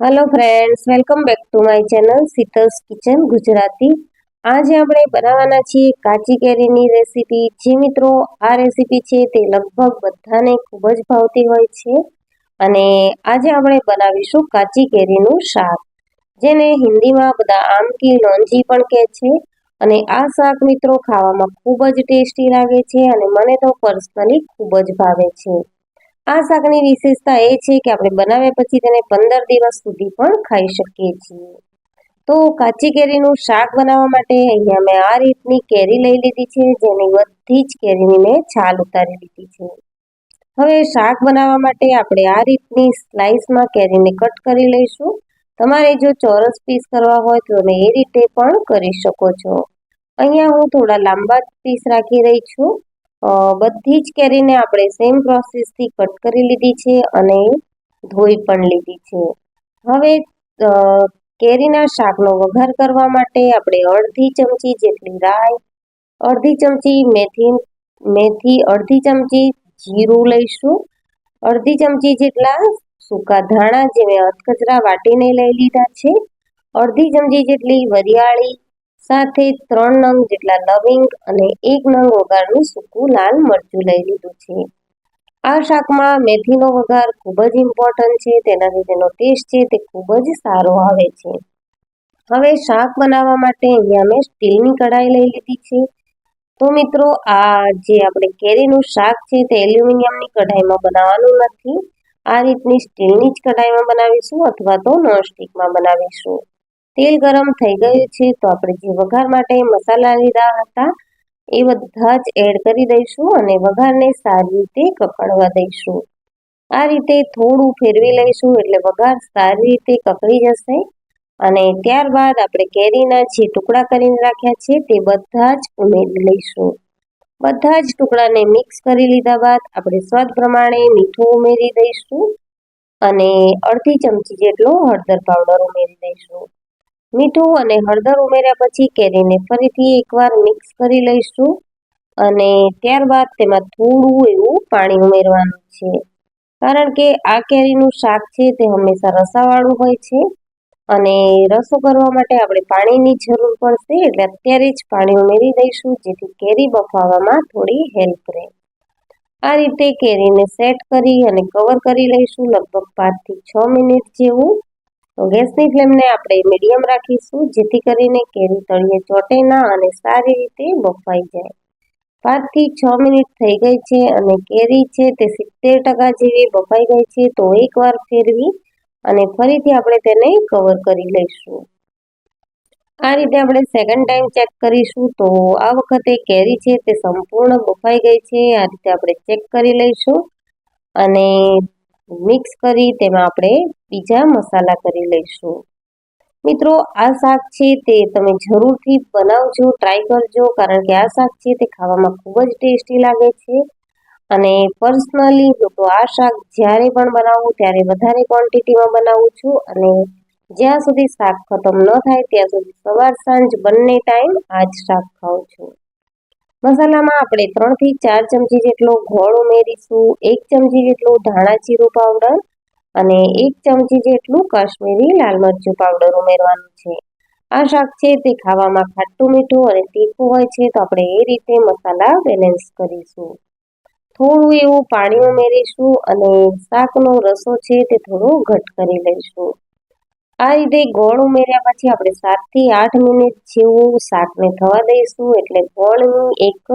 Hello friends welcome back to my channel Sheetal's kitchen Gujarati આજે આપણે બનાવવાના છીએ કાચી કેરીની રેસીપી જે મિત્રો, આ રેસીપી છે તે લગભગ બધાને ખૂબ જ ભાવતી હોય છે. અને આજે આપણે બનાવીશું કાચી કેરીનું શાક, જેને હિન્દીમાં બધા આમ કી લોંજી પણ કહે છે. અને આ શાક મિત્રો ખાવામાં ખૂબ જ ટેસ્ટી લાગે છે અને મને તો પર્સનલી ખૂબ જ ભાવે છે. આ શાકની વિશેષતા એ છે કે આપણે બનાવ્યા પછી તેને પંદર દિવસ સુધી પણ ખાઈ શકીએ છીએ. તો કાચી કેરીનું શાક બનાવવા માટે અહીંયા મેં આ રીતની કેરી લઈ લીધી છે, જેની બધી જ કેરીની મેં છાલ ઉતારી લીધી છે. હવે શાક બનાવવા માટે આપણે આ રીતની સ્લાઇસમાં કેરીને કટ કરી લઈશું. તમારે જો ચોરસ પીસ કરવા હોય તો તમે એ રીતે પણ કરી શકો છો. અહીંયા હું થોડા લાંબા પીસ રાખી રહી છું. બધી જ કેરીને આપણે સેમ પ્રોસેસથી કટ કરી લીધી છે અને ધોઈ પણ લીધી છે. હવે કેરીના શાકનો વઘાર કરવા માટે આપણે અડધી ચમચી જેટલી રાઈ, અડધી ચમચી મેથી મેથી, અડધી ચમચી જીરું લઈશું, અડધી ચમચી જેટલા સૂકા ધાણા જે મેં અધકચરા વાટીને લઈ લીધા છે, અડધી ચમચી જેટલી વરિયાળી સાથે ત્રણ નંગ જેટલા લવિંગ અને એક નંગ વઘારનું સૂકું લાલ મરચું લઈ લીધું છે. આ શાકમાં મેથીનો વઘાર ખૂબ જ ઇમ્પોર્ટન્ટ છે, તેનાથી તેનો ટેસ્ટ છે, તે ખૂબ જ સારો આવે છે. હવે શાક બનાવવા માટે અહીંયા મેં સ્ટીલની કઢાઈ લઈ લીધી છે. તો મિત્રો, આ જે આપણે કેરીનું શાક છે, તે એલ્યુમિનિયમની કઢાઈમાં બનાવવાનું નથી. આ રીતની સ્ટીલની જ કઢાઈમાં બનાવીશું અથવા તો નોનસ્ટિકમાં બનાવીશું. તેલ ગરમ થઈ ગયું છે, તો આપણે જે વઘાર માટે મસાલા લીધા હતા, એ બધા જ એડ કરી દઈશું અને વઘારને સારી રીતે કકડવા દઈશું. આ રીતે થોડું ફેરવી લઈશું, એટલે વઘાર સારી રીતે કકડી જશે. અને ત્યારબાદ આપણે કેરીના જે ટુકડા કરીને રાખ્યા છે, તે બધા જ ઉમેરી લઈશું. બધા જ ટુકડાને મિક્સ કરી લીધા બાદ આપણે સ્વાદ પ્રમાણે મીઠું ઉમેરી દઈશું અને અડધી ચમચી જેટલો હળદર પાવડર ઉમેરી દઈશું. મીઠું અને હળદર ઉમેર્યા પછી કેરીને ફરીથી એકવાર મિક્સ કરી લઈશું અને ત્યારબાદ તેમાં થોડું એવું પાણી ઉમેરવાનું છે. કારણ કે આ કેરીનું શાક છે તે હંમેશા રસાવાળું હોય છે અને રસો કરવા માટે આપણે પાણીની જરૂર પડશે એટલે અત્યારે જ પાણી ઉમેરી દઈશું જેથી કેરી બફાવવામાં થોડી હેલ્પ રહે. આ રીતે કેરીને સેટ કરી અને કવર કરી લઈશું લગભગ પાંચથી છ મિનિટ જેવું. તો ગેસની ફ્લેમને આપણે મીડિયમ રાખીશું, જેથી કરીને કેરી તળિયે ચોટે ના અને સારી રીતે બફાઈ જાય. પાંચથી છ મિનિટ થઈ ગઈ છે અને કેરી છે તે સિત્તેર ટકા જેવી બફાઈ ગઈ છે, તો એકવાર ફેરવી અને ફરીથી આપણે તેને કવર કરી લઈશું. આ રીતે આપણે સેકન્ડ ટાઈમ ચેક કરીશું, તો આ વખતે કેરી છે તે સંપૂર્ણ બફાઈ ગઈ છે, આ રીતે આપણે ચેક કરી લઈશું અને મિક્સ કરી તેમાં આપણે બીજા મસાલા કરી લઈશું. મિત્રો, આ શાક છે તે તમે જરૂરથી બનાવજો ટ્રાય કરજો, કારણ કે આ શાક છે તે ખાવામાં ખૂબ જ ટેસ્ટી લાગે છે. અને પર્સનલી હું તો આ શાક જ્યારે પણ બનાવું, ત્યારે વધારે ક્વોન્ટિટીમાં બનાવું છું. અને જ્યાં સુધી શાક ખતમ ન થાય, ત્યાં સુધી સવાર સાંજ બંને ટાઈમ આ જ શાક ખાઉં છું. મસાલામાં આપણે ત્રણથી ચાર ચમચી જેટલો ગોળ ઉમેરીશું, એક ચમચી જેટલું ધાણા જીરું પાવડર અને એક ચમચી જેટલું કાશ્મીરી લાલ મરચું પાવડર ઉમેરવાનું છે. આ શાક છે તે ખાવામાં ખાટું મીઠું અને તીખું હોય છે તો આપણે એ રીતે મસાલા બેલેન્સ કરીશું. થોડું એવું પાણી ઉમેરીશું અને શાકનો રસો છે તે થોડો ઘટ કરી લઈશું. આ રીતે ગોળ ઉમેર્યા પછી આપણે સાતથી આઠ મિનિટ જેવું શાકને થવા દઈશું એટલે ગોળની એક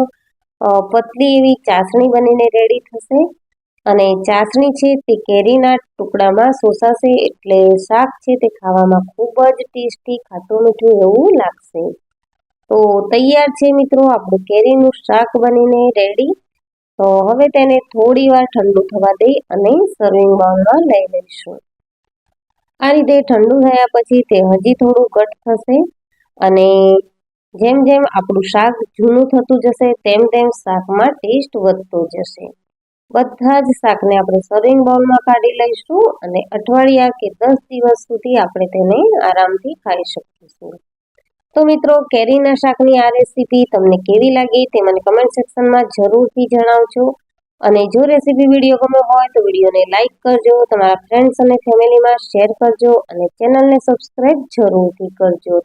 પતલી એવી ચાસણી બનીને રેડી થશે. અને ચાસણી છે તે કેરીના ટુકડામાં શોષાશે એટલે શાક છે તે ખાવામાં ખૂબ જ ટેસ્ટી ખાટું મીઠું એવું લાગશે. તો તૈયાર છે મિત્રો આપણું કેરીનું શાક બનીને રેડી તો હવે તેને થોડી વાર ઠંડુ થવા દઈ અને સર્વિંગ બાઉલમાં લઈ લઈશું. આ રીતે ઠંડુ થયા પછી તે હજી થોડું ઘટ થશે અને જેમ જેમ આપણું શાક જૂનું થતું જશે, તેમ તેમ શાકમાં ટેસ્ટ વધતો જશે. બધા જ શાકને આપણે સર્વિંગ બાઉલમાં કાઢી લઈશું અને અઠવાડિયા કે દસ દિવસ સુધી આપણે તેને આરામથી ખાઈ શકીશું. તો મિત્રો, કેરીના શાકની આ રેસીપી તમને કેવી લાગી તે મને કમેન્ટ સેક્શનમાં જરૂરથી જણાવજો. અને જો રેસીપી વીડિયો ગમ્યો હોય તો વિડીયોને લાઇક કરજો, તમારા ફ્રેન્ડ્સ અને ફેમિલીમાં શેર કરજો અને ચેનલને સબસ્ક્રાઈબ જરૂરથી કરજો.